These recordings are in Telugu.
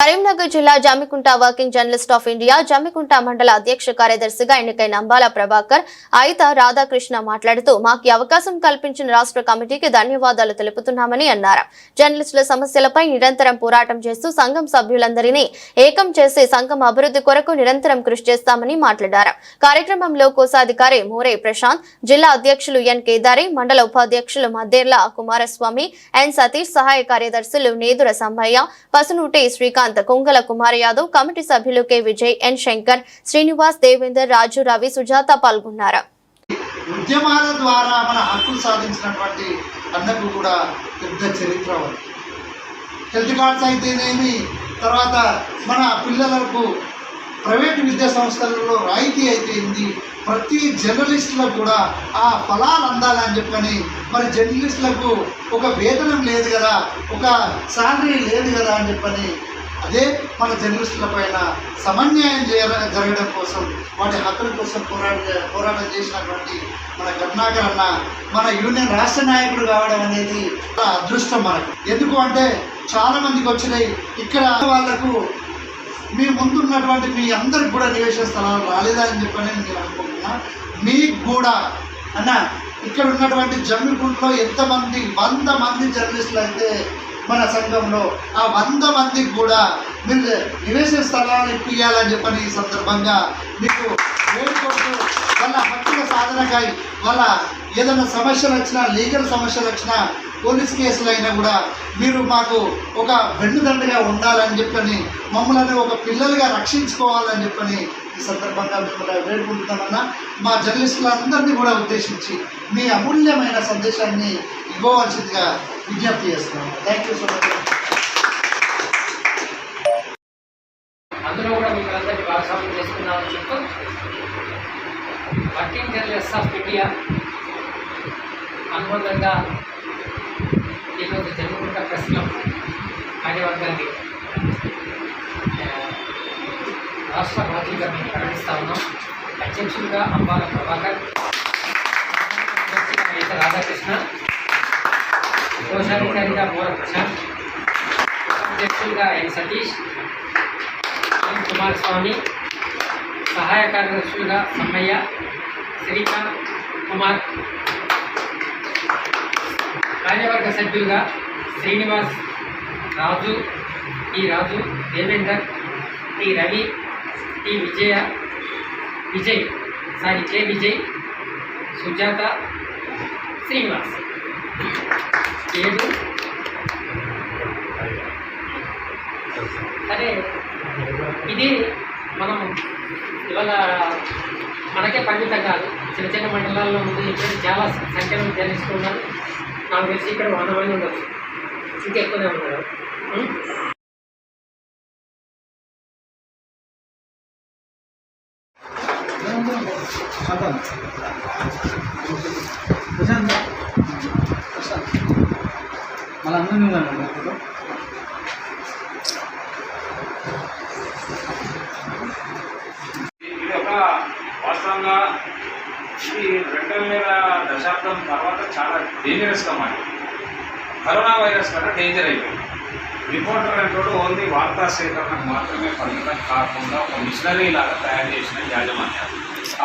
కరీంనగర్ జిల్లా Jammikunta working journalist of India Jammikunta మండల అధ్యక్ష కార్యదర్శిగా ఎన్నికైన అంబాల ప్రభాకర్ ఆయిత రాధాకృష్ణ మాట్లాడుతూ మాకు అవకాశం కల్పించిన రాష్ట్ర కమిటీకి ధన్యవాదాలు తెలుపుతున్నామని అన్నారు. జర్నలిస్టుల సమస్యలపై నిరంతరం పోరాటం చేస్తూ సంఘం సభ్యులందరినీ ఏకం చేసి సంఘం అభివృద్ధి కొరకు నిరంతరం కృషి చేస్తామని మాట్లాడారు. కార్యక్రమంలో కోశాధికారి మోరే ప్రశాంత్ జిల్లా అధ్యక్షులు ఎన్ కేదారి మండల ఉపాధ్యక్షులు మద్దేర్ల కుమారస్వామి ఎన్ సతీష్ సహాయ కార్యదర్శులు నేదుర సంభయ్య పసునూటి శ్రీకాంత్ కొంగల కుమార్ యాదవ్ కమిటీ సభ్యులు కె. విజయ్ ఎన్. శంకర్ శ్రీనివాస్ దేవేందర్ రాజు రవి సుజాత పాల్గొన్నారు. ఉద్యమాల ద్వారా మన హక్కులు సాధించినటువంటి అన్నకు కూడా పెద్ద చరిత్ర హెల్త్ కార్డ్స్ అయితేనేమి తర్వాత మన పిల్లలకు ప్రైవేట్ విద్యా సంస్థలలో రాయితీ అయిపోయింది ప్రతి జర్నలిస్టులకు కూడా ఆ ఫలాలు అందాలని చెప్పని మరి జర్నలిస్టులకు ఒక వేతనం లేదు కదా ఒక శాలరీ లేదు కదా అని చెప్పని అదే మన జర్నలిస్టుల పైన సమన్యాయం చేయ జరగడం కోసం వాటి హక్కుల కోసం పోరాట పోరాటం చేసినటువంటి మన కరుణాకర్ అన్న మన యూనియన్ రాష్ట్ర నాయకుడు కావడం అనేది అదృష్టం మనకు. ఎందుకు అంటే చాలా మందికి వచ్చినాయి. ఇక్కడ వాళ్ళకు మీ ముందున్నటువంటి మీ అందరికి కూడా నివేశ స్థలాలు రాలేదా అని చెప్పని నేను అనుకుంటున్నా. మీకు కూడా అన్న ఇక్కడ ఉన్నటువంటి జమ్మికుంట్లో ఎంతమంది వంద మంది జర్నలిస్టులు అయితే మన సంఘంలో ఆ వంద మందికి కూడా మీరు నివేశ స్థలాన్ని ఇప్పియాలని చెప్పని ఈ సందర్భంగా మీకు వేడుకుంటూ వాళ్ళ హక్కుల సాధనకై వాళ్ళ ఏదైనా సమస్యలు వచ్చినా లీగల్ సమస్యలు వచ్చినా పోలీస్ కేసులు అయినా కూడా మీరు మాకు ఒక వెన్నుదండగా ఉండాలని చెప్పని మమ్మల్ని ఒక పిల్లలుగా రక్షించుకోవాలని చెప్పని ఈ సందర్భంగా మిమ్మల్ని వేడుకుంటున్నామన్నా. మా జర్నలిస్టులందరినీ కూడా ఉద్దేశించి మీ అమూల్యమైన సందేశాన్ని ఇవ్వవలసిందిగా విజ్ఞప్తి చేస్తున్నాను థ్యాంక్ యూ సో మచ్ అందులో కూడా మిమ్మల్ని భాగస్వామ్యం చేసుకున్నామని చెప్తూ వర్కింగ్ జర్నలిస్ట్ ఆఫ్ ఇండియా అనుబంధంగా ఈరోజు జన్మకుంట ప్రెస్ క్లబ్ కార్యవర్గాన్ని రాష్ట్ర బాధ్యతగా మేము ప్రకటిస్తా ఉన్నాం. అధ్యక్షులుగా అంబాల ప్రభాకర్ రాధాకృష్ణ కోశాధికారిగా మోర ప్రశాంత్ అధ్యక్షులుగా ఎన్ సతీష్ ఎన్ కుమారస్వామి సహాయ కార్యదర్శులుగా సమ్మయ్య శ్రీకాంత్ కుమార్ కార్యవర్గ సభ్యులుగా Srinivas Raju T Raju Devender T Ravi T Vijaya Vijay sorry K Vijay Sujatha Srinivas. ఏడు? సరే. ఇది మనం ఇవాళ మనకే పరిమితం కాదు. చిన్న చిన్న మండలాల్లో ముందు ఇక్కడ చాలా సంఖ్యలో తెలుసుకున్నారు నాకు తెలిసి ఇక్కడ వంద మంది ఉండొచ్చు. ఇంకా ఎక్కువనే ఉన్నారు. ఉం? మళ్ళీ అందరం ఉందండి ఫోటో ఇది ఒక వాస్తవంగా ఇది రెండు వేల దశాబ్దం తర్వాత చాలా డేంజరస్గా మారింది. కరోనా వైరస్ కన్నా డేంజర్ అయిపోయింది. రిపోర్టర్ అంటూ ఓన్లీ వార్తా సేకరణకు మాత్రమే పరిమితం కాకుండా ఒక మిషనరీ లాగా తయారు చేసిన యాజమాన్యాలు.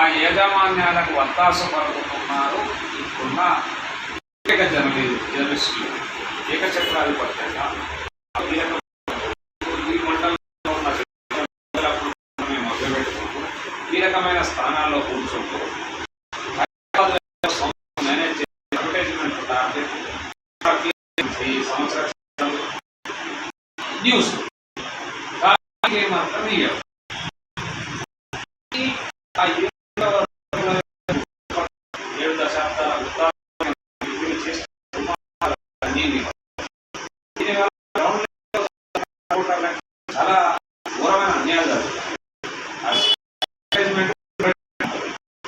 ఆ యాజమాన్యాలకు వత్తాసు పలుకుతున్నారు. ఇప్పుడున్న ఏక జర్నలిస్టులు. జర్నలిస్టులు ఏకచక్రాధిపత్యంగా ఈ మండలంలో ఉన్న మేము మొదలుపెట్టుకుంటూ కీలకమైన స్థానాల్లో కూర్చుంటూ హైదరాబాద్లో మేనేజ్ చేసే అడ్వర్టైజ్మెంట్ టార్గెట్ ఈ సంవత్సరం న్యూస్ దానికి మాత్రం ఇయ్యం.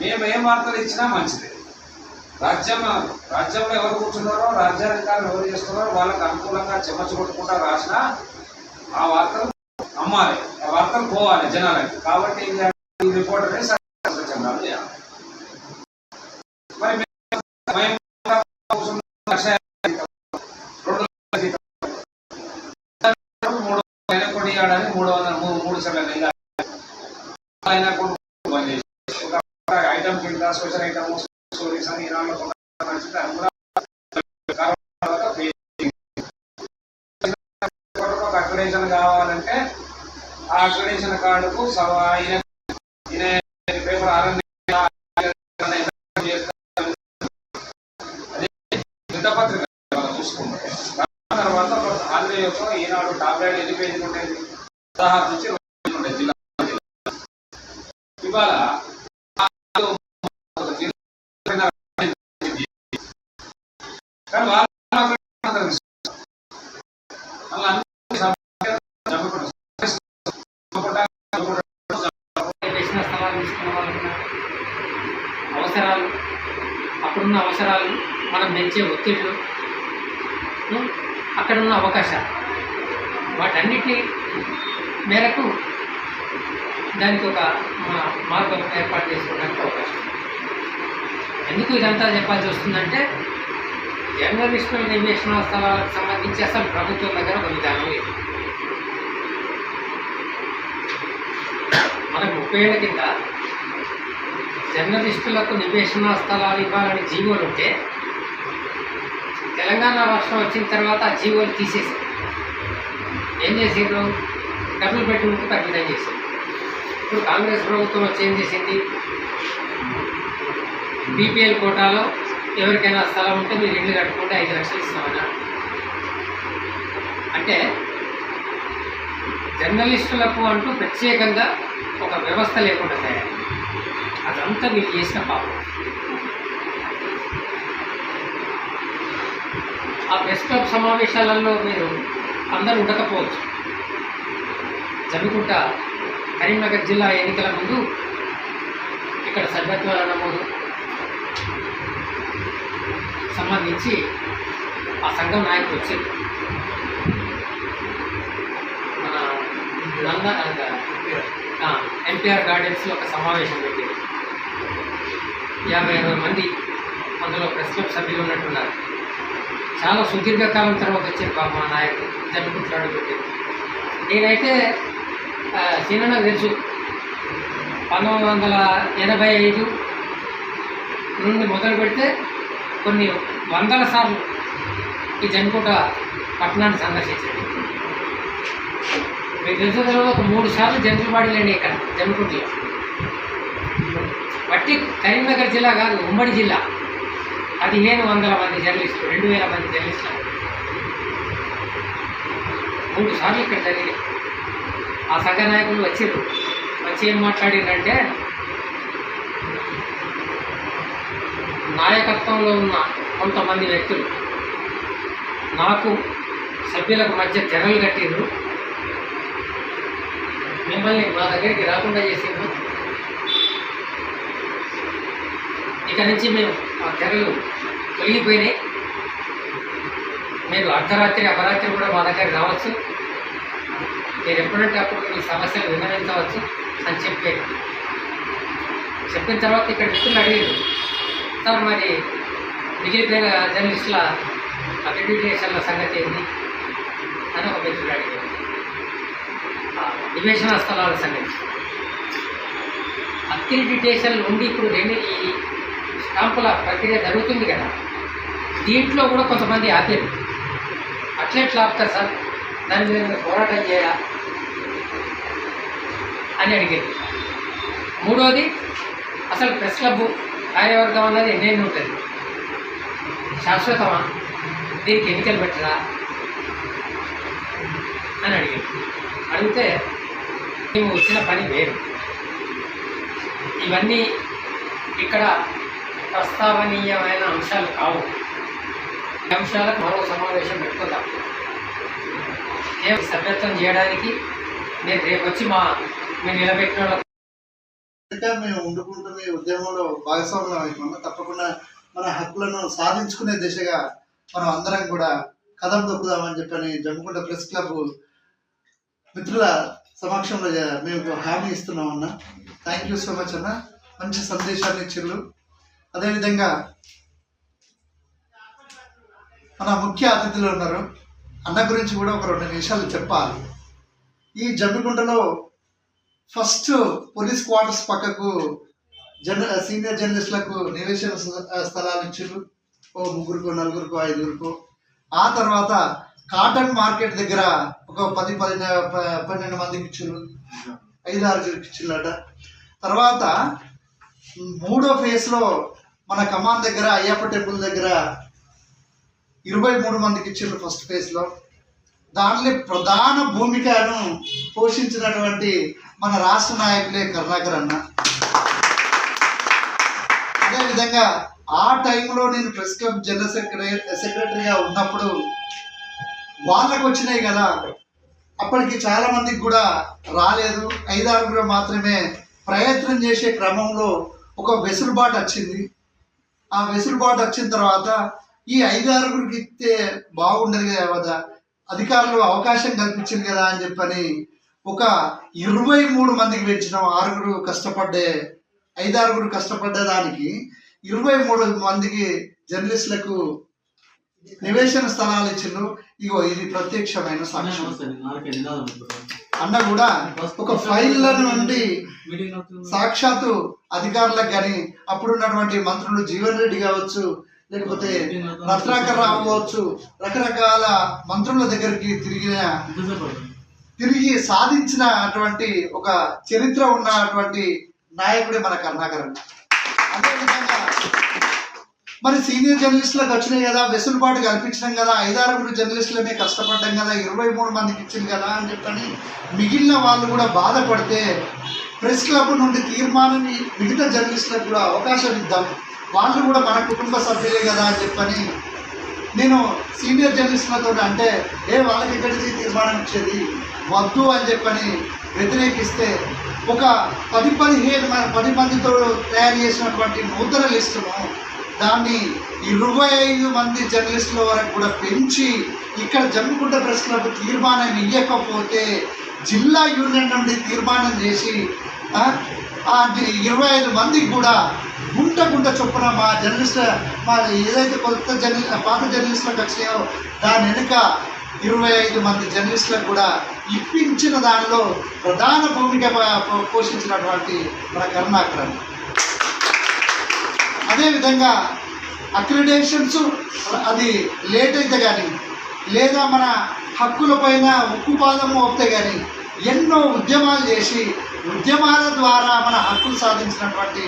మేము ఏం వార్తలు ఇచ్చినా మంచిదే. రాజ్యం రాజ్యంలో ఎవరు కూర్చున్నారో రాజ్యాధికారులు ఎవరు చేస్తున్నారో వాళ్ళకి అనుకూలంగా చెమచ్చు కొట్టుకుంటా రాసిన ఆ వార్తలు అమ్మాలి ఆ వార్తలు పోవాలి జనాలకి. కాబట్టి ఏం చేయాలి? ఈ రిపోర్టర్ని చేయాలి మరి మూడు వందల కొన్ని మూడు వందల మూడు మూడు సార్లు ఆయన అయినా కొన్ని బంద్ చేసి ఒక ఐటమ్ కింద ఐటమ్ స్టోరీస్ అని ఇరాన్లో కూడా అక్రిడేషన్ కావాలంటే ఆ అక్రిడేషన్ కార్డుకు సవ- పేపర్ ఆర్ఎన్ పత్రిక చూసుకుంటే తర్వాత ఆంధ్ర యొక్క ఈనాడు టాబ్లెట్ ఎన్ని పేజీలు ఉండేది పదహారు నుంచి ఉండేది జిల్లా ఇవాళ ఒక జిల్లా కానీ వాళ్ళ అందరూ ఇస్తారు. మళ్ళీ అందరూ సమాజంగా జరుగుతుంది. స్థలాలు తీసుకున్న వాళ్ళకున్న అవసరాలు అక్కడున్న అవసరాలు మనం పెంచే ఒత్తిళ్ళు అక్కడున్న అవకాశాలు. వాటన్నిటి మేరకు దానికి ఒక మార్గం ఏర్పాటు చేసుకోవడానికి అవకాశం ఎందుకు ఇదంతా చెప్పాల్సి వస్తుందంటే జర్నలిస్టుల నివేశన స్థలాలకు సంబంధించి అసలు ప్రభుత్వం దగ్గర ఒక విధానం లేదు. మనకు ముప్పై ఏళ్ళ కింద జర్నలిస్టులకు నివేశన స్థలాలు ఇవ్వాలని జీవోలు ఉంటే తెలంగాణ రాష్ట్రం వచ్చిన తర్వాత ఆ జీవోలు తీసేసారు ఏం చేసిండ్రు? డబ్బులు పెట్టుకుంటూ తగ్గితం చేసింది ఇప్పుడు కాంగ్రెస్ ప్రభుత్వం వచ్చి ఏం చేసింది? బీపీఎల్ కోటాలో ఎవరికైనా స్థలం ఉంటే మీరు ఇల్లు కట్టుకుంటే ఐదు లక్షలు ఇస్తామన్నా అంటే జర్నలిస్టులకు అంటూ ప్రత్యేకంగా ఒక వ్యవస్థ లేకుండా తయారు అదంతా మీరు చేసిన పాపం. ఆ ప్రెస్ క్లబ్ సమావేశాలలో మీరు అందరూ ఉండకపోవచ్చు. జమ్మికుంట కరీంనగర్ జిల్లా ఎన్నికల ముందు ఇక్కడ సభ్యత్వాల నమోదు సంబంధించి ఆ సంఘం నాయకులు వచ్చింది మన నంద ఎన్టీఆర్ గార్డెన్స్లో ఒక సమావేశం పెట్టింది యాభై అరవై మంది అందులో ప్రెస్ క్లబ్ సభ్యులు ఉన్నట్టున్నారు. చాలా సుదీర్ఘకాలం తర్వాత వచ్చారు పాప మా నాయకుడు జన్మకుట్లాడు పెట్టింది నేనైతే ఆ, సీనన్న తెలుసు. పంతొమ్మిది వందల ఎనభై ఐదు నుండి మొదలు పెడితే కొన్ని వందల సార్లు ఈ జన్మకుట పట్టణాన్ని సందర్శించాడు మీకు తెలిసిన తర్వాత ఒక మూడు సార్లు జంతులు పాడలేండి ఇక్కడ జన్మకుట్లో బట్టి కరీంనగర్ జిల్లా కాదు ఉమ్మడి జిల్లా. పదిహేను వందల మంది జర్నలిస్టులు రెండు వేల మంది జర్నలిస్టులు. మూడు సార్లు ఇక్కడ జరిగింది. ఆ సంఘ నాయకులు వచ్చారు. వచ్చి ఏం మాట్లాడిందంటే నాయకత్వంలో ఉన్న కొంతమంది వ్యక్తులు నాకు సభ్యులకు మధ్య తెరలు కట్టిండ్రు మిమ్మల్ని మా దగ్గరికి రాకుండా చేసేమో ఇక నుంచి మేము ఆ తెరలు తొలగిపోయినాయి. మీరు అర్ధరాత్రి అపరాత్రి కూడా మా దగ్గరికి రావచ్చు. మీరు ఎప్పుడంటే అప్పుడు మీ సమస్యలు వివరించవచ్చు అని చెప్పారు. చెప్పిన తర్వాత ఇక్కడ మిత్రులు అడిగారు సార్ మరి మిగిలిపోయిన జర్నలిస్టుల అక్రిడిటేషన్ల సంగతి ఏంది? అని ఒక మిత్రుడు అడిగారు. నివేశన స్థలాల సంగతి. అక్రిడిటేషన్లు ఉండి ఇప్పుడు రెండు ఈ స్టాంపుల ప్రక్రియ జరుగుతుంది కదా. దీంట్లో కూడా కొంతమంది ఆపారు. అట్లెట్లా ఆపుతారు సార్? దాని మీద మీరు పోరాటం చేయడా అని అడిగారు. మూడోది అసలు ప్రెస్ క్లబ్ కార్యవర్గం అన్నది ఎన్నెన్ని ఉంటుంది? శాశ్వతమా? దీనికి ఎన్నికలు పెట్టరా? అని అడిగారు. అడిగితే మేము వచ్చిన పని వేరు. ఇవన్నీ ఇక్కడ ప్రస్తావనీయమైన అంశాలు కావు. ఈ అంశాలకు మరో సమావేశం పెట్టుకుందాం. ఏం సభ్యత్వం చేయడానికి నేను రేపు వచ్చి మా మేము నిలబెట్టిన మేము ఉండుకుంటూ మీ ఉద్యమంలో భాగస్వామ్యం అవుతున్నాం తప్పకుండా మన హక్కులను సాధించుకునే దిశగా మనం అందరం కూడా కథం దొక్కుదామని చెప్పని జమ్ముకుంట ప్రెస్ క్లబ్ మిత్రుల సమక్షంలో మేము హామీ ఇస్తున్నాం అన్న థ్యాంక్ యూ సో మచ్ అన్న. మంచి సందేశాన్ని ఇచ్చిర్రు. అదేవిధంగా మన ముఖ్య అతిథులు ఉన్నారు. అన్న గురించి కూడా ఒక రెండు నిమిషాలు చెప్పాలి. ఈ జమ్మికుంటలో ఫస్ట్ పోలీస్ క్వార్టర్స్ పక్కకు జన సీనియర్ జర్నలిస్టులకు నివేశన స్థలాలు ఇచ్చారు ఓ ముగ్గురుకో నలుగురికో ఐదుగురుకో. ఆ తర్వాత కాటన్ మార్కెట్ దగ్గర ఒక పది పది పన్నెండు మందికి ఇచ్చిండ్రు ఐదు ఆరుగురికి ఇచ్చిల్లట తర్వాత మూడో ఫేజ్లో మన కమాన్ దగ్గర అయ్యప్ప టెంపుల్ దగ్గర ఇరవై మూడు మందికి ఇచ్చిర్రు ఫస్ట్ ఫేజ్లో. దానిలో ప్రధాన భూమికను పోషించినటువంటి మన రాష్ట్ర నాయకులే కరుణాకర్ అన్న. అదేవిధంగా ఆ టైంలో నేను ప్రెస్ క్లబ్ జనరల్ సెక్రటరీ సెక్రటరీగా ఉన్నప్పుడు వాళ్ళకు వచ్చినాయి కదా. అప్పటికి చాలా మందికి కూడా రాలేదు. ఐదారుగురు మాత్రమే ప్రయత్నం చేసే క్రమంలో ఒక వెసులుబాటు వచ్చింది. ఆ వెసులుబాటు వచ్చిన తర్వాత ఈ ఐదారుగురికి ఇస్తే బాగుండదు కదా అధికారులు అవకాశం కల్పించింది కదా అని చెప్పని ఒక ఇరవై మూడు మందికి పెంచినాం. ఆరుగురు కష్టపడ్డే ఐదారుగురు కష్టపడ్డ దానికి ఇరవై మూడు మందికి జర్నలిస్టులకు నివేశన స్థలాలు ఇచ్చిండ్రు ఇగో ఇది ప్రత్యక్షమైన సాక్ష్యం. అన్న కూడా ఒక ఫైల్ నుండి సాక్షాత్తు అధికారులకు కానీ అప్పుడు ఉన్నటువంటి మంత్రులు జీవన్ రెడ్డి కావచ్చు లేకపోతే రత్నాకర్ రావు కావచ్చు రకరకాల మంత్రుల దగ్గరికి తిరిగిన తిరిగి సాధించిన అటువంటి ఒక చరిత్ర ఉన్నటువంటి నాయకుడే మన కరుణాకర్ అన్న. మరి సీనియర్ జర్నలిస్టులకు వచ్చినాయి కదా వెసులుబాటు కల్పించడం కదా ఐదారుగురు జర్నలిస్టులమే కష్టపడ్డాం కదా ఇరవై మూడు మందికి ఇచ్చింది కదా అని చెప్పని మిగిలిన వాళ్ళు కూడా బాధపడితే ప్రెస్ క్లబ్ నుండి తీర్మానం మిగతా జర్నలిస్టులకు కూడా అవకాశం ఇద్దాం. వాళ్ళు కూడా మన కుటుంబ సభ్యులే కదా అని చెప్పని నేను సీనియర్ జర్నలిస్టులతో అంటే ఏ వాళ్ళకి ఎక్కడికి తీర్మానం ఇచ్చేది? వద్దు అని చెప్పని వ్యతిరేకిస్తే ఒక పది పదిహేను పది మందితో తయారు చేసినటువంటి నూతన లిస్టును దాన్ని ఇరవై ఐదు మంది జర్నలిస్టుల వరకు కూడా పెంచి ఇక్కడ జమ్మిగుంట ప్రెస్ క్లబ్ తీర్మానం ఇవ్వకపోతే జిల్లా యూనియన్ నుండి తీర్మానం చేసి ఇరవై ఐదు మందికి కూడా గుంట గుంట చొప్పున మా జర్నలిస్ట్ మా ఏదైతే కొత్త జర్నలి పాత జర్నలిస్టులకు వచ్చినాయో దాని వెనుక ఇరవై ఐదు మంది జర్నలిస్టులకు కూడా ఇప్పించిన దానిలో ప్రధాన భూమిక ప- పో- పోషించినటువంటి మన కరుణాకరణ్ అదేవిధంగా అక్రిడేషన్స్ అది లేట్ అయితే కానీ లేదా మన హక్కుల పైన వస్తే కానీ ఎన్నో ఉద్యమాలు చేసి ఉద్యమాల ద్వారా మన హక్కులు సాధించినటువంటి